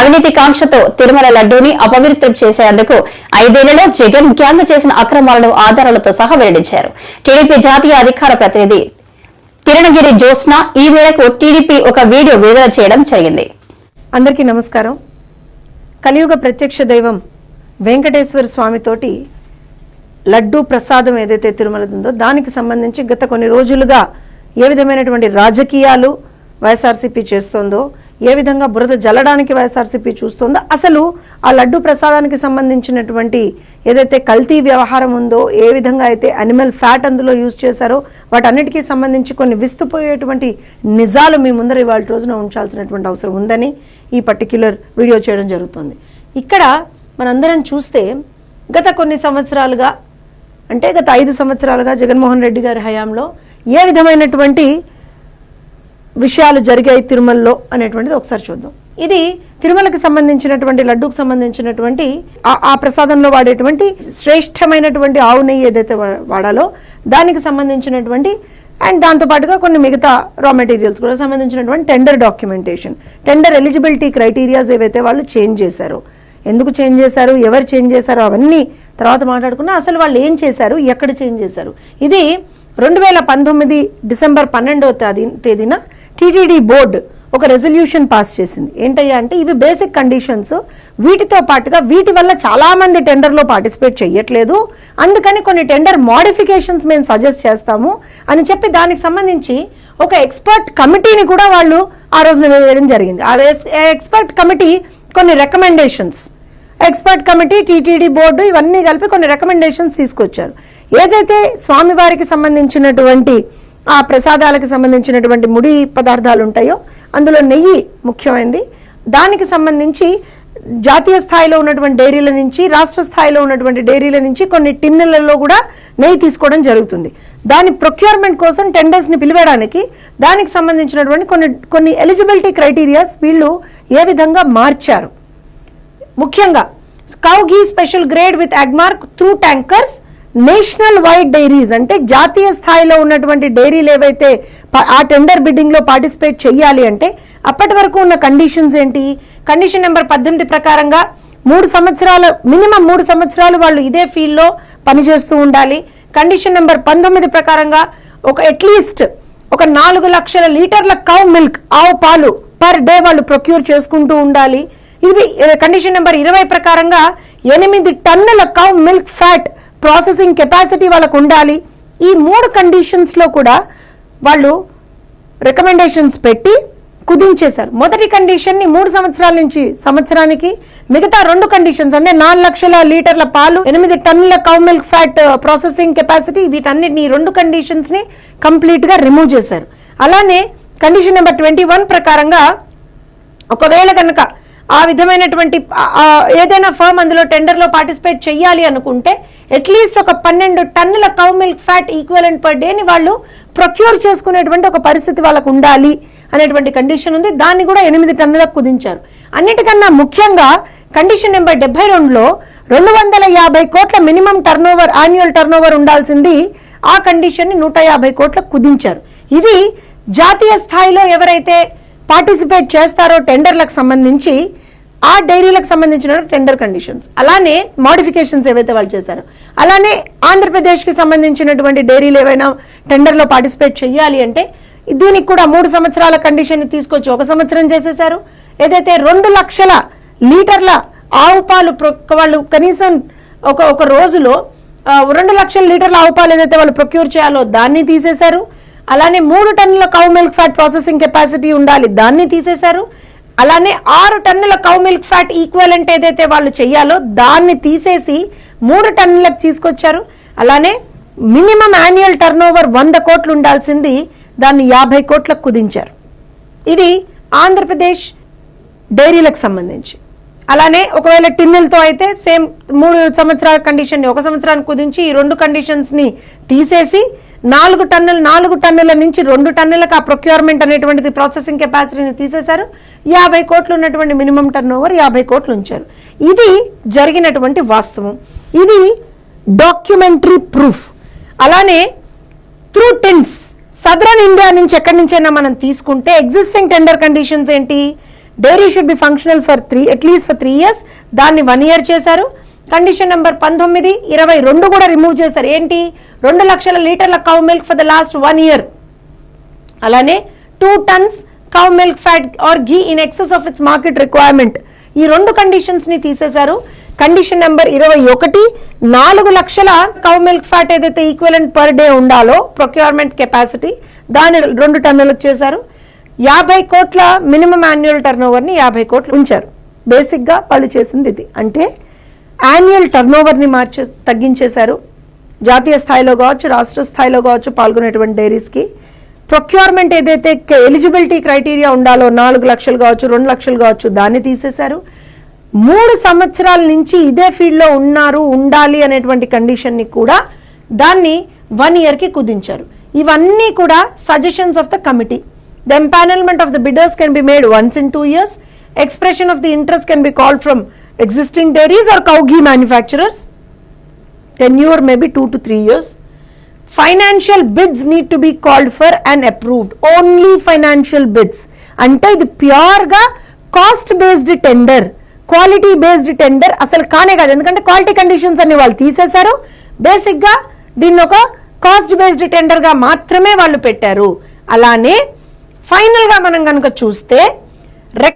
అవినీతి కాంక్షతో తిరుమల లడ్డూని అపవిత్రం చేసేందుకు ఐదేళ్ళలో జగన్ గ్యాంగ్ చేసిన అక్రమాలను ఆధారాలతో సహా వెల్లడించారు. టీడీపీ జాతీయ అధికార ప్రతినిధి తిరణగిరి జ్యోత్స్న ఈ మేరకు టీడీపీ ఒక వీడియో విడుదల చేయడం జరిగింది. అందరికీ నమస్కారం. కలియుగ ప్రత్యక్ష దైవం వెంకటేశ్వర స్వామితోటి లడ్డూ ప్రసాదం ఏదైతే తిరుమల ఉందో దానికి సంబంధించి గత కొన్ని రోజులుగా ఏ విధమైనటువంటి రాజకీయాలు వైఎస్ఆర్సీపీ చేస్తోందో ఏ విధంగా బురద జల్లడానికి వైఎస్ఆర్సీపీ చూస్తోందో అసలు ఆ లడ్డు ప్రసాదానికి సంబంధించినటువంటి ఏదైతే కల్తీ వ్యవహారం ఉందో ఏ విధంగా అయితే అనిమల్ ఫ్యాట్ అందులో యూజ్ చేశారో వాటన్నిటికీ సంబంధించి కొన్ని విస్తుపోయేటువంటి నిజాలు మీ ముందర ఇవాళ రోజున ఉంచాల్సినటువంటి అవసరం ఉందని ఈ పర్టిక్యులర్ వీడియో చేయడం జరుగుతుంది. ఇక్కడ మనందరం చూస్తే గత కొన్ని సంవత్సరాలుగా అంటే గత ఐదు సంవత్సరాలుగా జగన్మోహన్ రెడ్డి గారి హయాంలో ఏ విధమైనటువంటి విషయాలు జరిగాయి తిరుమలలో అనేటువంటిది ఒకసారి చూద్దాం. ఇది తిరుమలకి సంబంధించినటువంటి లడ్డూకు సంబంధించినటువంటి ఆ- ఆ ప్రసాదంలో వాడేటువంటి శ్రేష్టమైనటువంటి ఆవు నెయ్యి ఏదైతే వాడాలో దానికి సంబంధించినటువంటి అండ్ దాంతో పాటుగా కొన్ని మిగతా రా మెటీరియల్స్ కూడా సంబంధించినటువంటి tender documentation tender eligibility criterias ఏవైతే వాళ్ళు చేంజ్ చేశారో. ఎందుకు చేంజ్ చేశారు? ఎవరు చేంజ్ చేశారు? అవన్నీ తర్వాత మాట్లాడుకున్నా అసలు వాళ్ళు ఏం చేశారు? ఎక్కడ చేంజ్ చేశారు? ఇది రెండు వేల పంతొమ్మిది డిసెంబర్ పన్నెండవ తేదీ తేదీన టీటీడీ బోర్డు ఒక రెజల్యూషన్ పాస్ చేసింది. ఏంటయ్యా అంటే ఇవి బేసిక్ కండిషన్స్ వీటితో పాటుగా వీటి వల్ల చాలామంది టెండర్లో పార్టిసిపేట్ చేయట్లేదు అందుకని కొన్ని టెండర్ మోడిఫికేషన్స్ మేము సజెస్ట్ చేస్తాము అని చెప్పి దానికి సంబంధించి ఒక ఎక్స్పర్ట్ కమిటీని కూడా వాళ్ళు ఆ రోజున వేయడం జరిగింది. ఆ ఎక్స్పర్ట్ కమిటీ కొన్ని recommendations expert committee TTD board ఇవన్నీ కలిపి కొన్ని రికమెండేషన్స్ తీసుకొచ్చారు. ఏదైతే స్వామివారికి సంబంధించినటువంటి ఆ ప్రసాదాలకు సంబంధించినటువంటి ముడి పదార్థాలు ఉంటాయో అందులో నెయ్యి ముఖ్యమైనది దానికి సంబంధించి జాతీయ స్థాయిలో ఉన్నటువంటి డైరీల నుంచి రాష్ట్ర స్థాయిలో ఉన్నటువంటి డైరీల నుంచి కొన్ని టిన్నులలో కూడా నెయ్యి తీసుకోవడం జరుగుతుంది. దాని ప్రొక్యూర్మెంట్ కోసం టెండర్స్ని పిలివేయడానికి దానికి సంబంధించినటువంటి కొన్ని కొన్ని ఎలిజిబిలిటీ క్రైటీరియాస్ వీళ్ళు ఏ విధంగా మార్చారు. ముఖ్యంగా cow ghee special grade with Agmark through tankers national wide dairies అంటే జాతీయ స్థాయిలో ఉన్నటువంటి డైరీలు ఏవైతే ఆ టెండర్ బిడ్డింగ్లో పార్టిసిపేట్ చేయాలి అంటే అప్పటి వరకు ఉన్న కండిషన్స్ ఏంటి? కండిషన్ నెంబర్ పద్దెనిమిది ప్రకారంగా మూడు సంవత్సరాల మినిమం మూడు సంవత్సరాలు వాళ్ళు ఇదే ఫీల్డ్లో పనిచేస్తూ ఉండాలి. కండిషన్ నెంబర్ పంతొమ్మిది ప్రకారంగా ఒక అట్లీస్ట్ ఒక నాలుగు లక్షల లీటర్ల కౌ మిల్క్ ఆవు పాలు పర్ డే వాళ్ళు ప్రొక్యూర్ చేసుకుంటూ ఉండాలి. ఇది కండిషన్ నెంబర్ ఇరవై ప్రకారంగా ఎనిమిది టన్నుల cow milk fat processing capacity వాళ్ళకు ఉండాలి. ఈ మూడు కండిషన్స్లో కూడా వాళ్ళు రికమెండేషన్స్ పెట్టి కుదించేశారు. మొదటి కండిషన్ని మూడు సంవత్సరాల నుంచి సంవత్సరానికి మిగతా రెండు కండిషన్స్ అంటే నాలుగు లక్షల లీటర్ల పాలు ఎనిమిది టన్నుల cow milk fat processing capacity వీటన్నిటిని రెండు కండిషన్స్ని కంప్లీట్గా రిమూవ్ చేశారు. అలానే కండిషన్ నెంబర్ ట్వంటీ వన్ ప్రకారంగా ఒకవేళ కనుక ఆ విధమైనటువంటి ఏదైనా ఫర్మ్ అందులో టెండర్లో పార్టిసిపేట్ చేయాలి అనుకుంటే అట్లీస్ట్ ఒక పన్నెండు టన్నుల cow milk fat equivalent per డేని వాళ్ళు ప్రొక్యూర్ చేసుకునేటువంటి ఒక పరిస్థితి వాళ్ళకు ఉండాలి అనేటువంటి కండిషన్ ఉంది. దాన్ని కూడా ఎనిమిది టన్నులకు కుదించారు. అన్నిటికన్నా ముఖ్యంగా కండిషన్ నెంబర్ డెబ్బై రెండులో రెండు వందల యాభై కోట్ల minimum turnover annual turnover ఉండాల్సింది. ఆ కండిషన్ని నూట యాభై కోట్లకు కుదించారు. ఇది జాతీయ స్థాయిలో ఎవరైతే పార్టిసిపేట్ చేస్తారో టెండర్లకు సంబంధించి ఆ డైరీలకు సంబంధించిన టెండర్ కండిషన్స్. అలానే మోడిఫికేషన్స్ ఏవైతే వాళ్ళు చేశారో. అలానే ఆంధ్రప్రదేశ్కి సంబంధించినటువంటి డైరీలు ఏవైనా టెండర్లో పార్టిసిపేట్ చేయాలి అంటే దీనికి కూడా మూడు సంవత్సరాల కండిషన్ తీసుకొచ్చి ఒక సంవత్సరం చేసేశారు. ఏదైతే రెండు లక్షల లీటర్ల ఆవు పాలు ప్రొ- వాళ్ళు కనీసం ఒక ఒక రోజులో రెండు లక్షల లీటర్ల ఆవు పాలు ఏదైతే వాళ్ళు ప్రొక్యూర్ చేయాలో దాన్ని తీసేశారు. అలానే మూడు టన్నుల cow milk fat processing capacity ఉండాలి దాన్ని తీసేశారు. అలానే ఆరు టన్నుల కౌ మిల్క్ ఫ్యాట్ ఈక్వలెంట్ ఏదైతే వాళ్ళు చెయ్యాలో దాన్ని తీసేసి మూడు టన్నులకు తీసుకొచ్చారు. అలానే మినిమం యాన్యువల్ టర్న్ ఓవర్ వంద కోట్లు ఉండాల్సింది దాన్ని యాభై కోట్లకు కుదించారు. ఇది ఆంధ్రప్రదేశ్ డైరీలకు సంబంధించి. అలానే ఒకవేళ టిన్నులతో అయితే సేమ్ మూడు సంవత్సరాల కండిషన్ని ఒక సంవత్సరానికి కుదించి ఈ రెండు కండిషన్స్ని తీసేసి నాలుగు టన్నులు నాలుగు టన్నుల నుంచి రెండు టన్నులకు ఆ ప్రొక్యూర్మెంట్ అనేటువంటిది ప్రాసెసింగ్ కెపాసిటీని తీసేశారు. యాభై కోట్లు ఉన్నటువంటి మినిమం టర్న్ ఓవర్ యాభై కోట్లు ఉంచారు. ఇది జరిగినటువంటి వాస్తవం. ఇది డాక్యుమెంటరీ ప్రూఫ్ అలానే త్రూ టెన్స్ సదరన్ ఇండియా నుంచి ఎక్కడి నుంచైనా మనం తీసుకుంటే ఎగ్జిస్టింగ్ టెండర్ కండిషన్స్ ఏంటి? Dairy should be functional for three at least for three years దాన్ని వన్ ఇయర్ చేశారు. కండిషన్ నెంబర్ పంతొమ్మిది ఇరవై రెండు కూడా రిమూవ్ చేశారు. ఏంటి? రెండు లక్షల లీటర్ల cow milk for the last one year అలానే two tons cow milk fat or ghee in excess of its market requirement ఈ రెండు కండిషన్స్ని తీసేశారు. కండిషన్ నెంబర్ ఇరవై ఒకటి నాలుగు లక్షల కౌ మిల్క్ ఫ్యాట్ ఏదైతే ఈక్వలెంట్ పర్ డే ఉండాలో ప్రొక్యూర్మెంట్ కెపాసిటీ దాన్ని రెండు టన్నులకు చేశారు. యాభై కోట్ల మినిమం యాన్యువల్ టర్న్ని యాభై కోట్లు ఉంచారు. బేసిక్గా వాళ్ళు చేసింది ఇది. అంటే యాన్యువల్ టర్న్ని మార్చే తగ్గించేశారు. జాతీయ స్థాయిలో కావచ్చు రాష్ట్ర స్థాయిలో కావచ్చు పాల్గొనేటువంటి డైరీస్కి ప్రొక్యూర్మెంట్ ఏదైతే ఎలిజిబిలిటీ క్రైటీరియా ఉండాలో నాలుగు లక్షలు కావచ్చు రెండు లక్షలు కావచ్చు దాన్ని తీసేశారు. మూడు సంవత్సరాల నుంచి ఇదే ఫీల్డ్లో ఉన్నారు ఉండాలి అనేటువంటి కండిషన్ని కూడా దాన్ని వన్ ఇయర్కి కుదించారు. ఇవన్నీ కూడా suggestions of the committee the empanelment of the bidders can be made once in two years expression of the interest can be called from existing dairies or or కౌఘీ manufacturers. tenure may be 2 to 3 years. Financial bids need to be called for and approved. Only financial bids. అంటే ఇది ప్యూర్గా cost based tender quality based tender అసలు కానే కాదు ఎందుకంటే quality conditions అన్ని వాళ్ళు తీసేశారు బేసిక్గా దీన్ని ఒక కాస్ట్ బేస్డ్ టెండర్గా మాత్రమే వాళ్ళు పెట్టారు అలానే ఫైనల్గా మనం కనుక చూస్తే